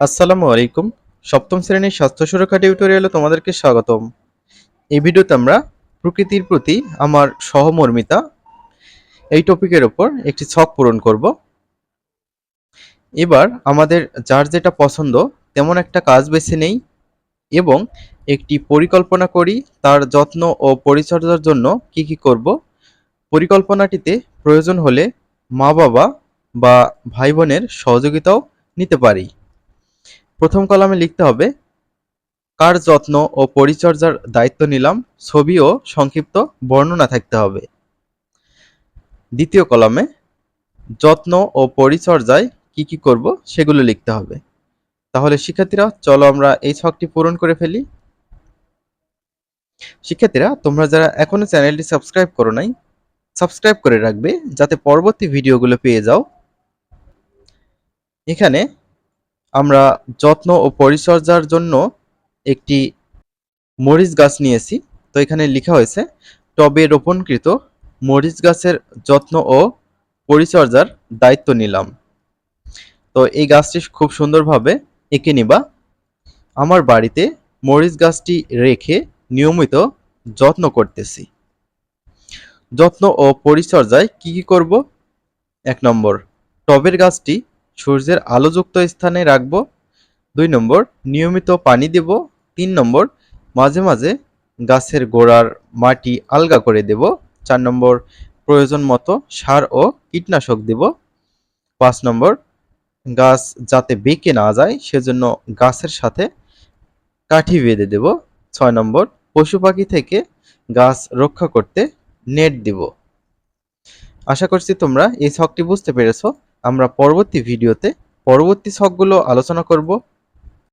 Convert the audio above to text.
আসসালামু আলাইকুম। সপ্তম শ্রেণির স্বাস্থ্য সুরক্ষা টিউটোরিয়ালে তোমাদেরকে স্বাগতম। এই ভিডিওতে আমরা প্রকৃতির প্রতি আমার সহমর্মিতা এই টপিকের ওপর একটি ছক পূরণ করব। এবার আমাদের যার যেটা পছন্দ তেমন একটা কাজ বেছে নেই এবং একটি পরিকল্পনা করি, তার যত্ন ও পরিচর্যার জন্য কি কি করব। পরিকল্পনাটিতে প্রয়োজন হলে মা বাবা বা ভাই বোনের সহযোগিতাও নিতে পারি। প্রথম কলামে লিখতে হবে, কার যত্ন ও পরিচর্যার দায়িত্ব নিলাম, ছবি ও সংক্ষিপ্ত বর্ণনা থাকতে হবে। দ্বিতীয় কলামে, যত্ন ও পরিচর্যায় কি কি করব সেগুলো লিখতে হবে। তাহলে শিক্ষার্থীরা, চলো আমরা এই ছকটি পূরণ করে ফেলি। শিক্ষার্থীরা, তোমরা যারা এখনও চ্যানেলটি সাবস্ক্রাইব করো নাই, সাবস্ক্রাইব করে রাখবে, যাতে পরবর্তী ভিডিওগুলো পেয়ে যাও। এখানে আমরা যত্ন ও পরিচর্যার জন্য একটি মরিচ গাছ নিয়েছি। তো এখানে লেখা হয়েছে টবে রোপণকৃত মরিচ গাছের যত্ন ও পরিচর্যার দায়িত্ব নিলাম। তো এই গাছটি খুব সুন্দরভাবে এঁকে নিবা। আমার বাড়িতে মরিচ গাছটি রেখে নিয়মিত যত্ন করতেছি। যত্ন ও পরিচর্যায় কি কি করব? এক নম্বর, টবের গাছটি সূর্যের আলোযুক্ত স্থানে রাখব। দুই নম্বর, নিয়মিত পানি দেব। তিন নম্বর, মাঝে মাঝে গাছের গোড়ার মাটি আলগা করে দেব। চার নম্বর, প্রয়োজন মতো সার ও কীটনাশক দেব। পাঁচ নম্বর, গাছ যাতে বেঁকে না যায়, সেজন্য গাছের সাথে কাঠি বেঁধে দেব। ছয় নম্বর, পশু পাখি থেকে গাছ রক্ষা করতে নেট দিব। আশা করছি তোমরা এই ছকটি বুঝতে পেরেছ। আমরা পরবর্তী ভিডিওতে পরবর্তী ছকগুলো আলোচনা করব।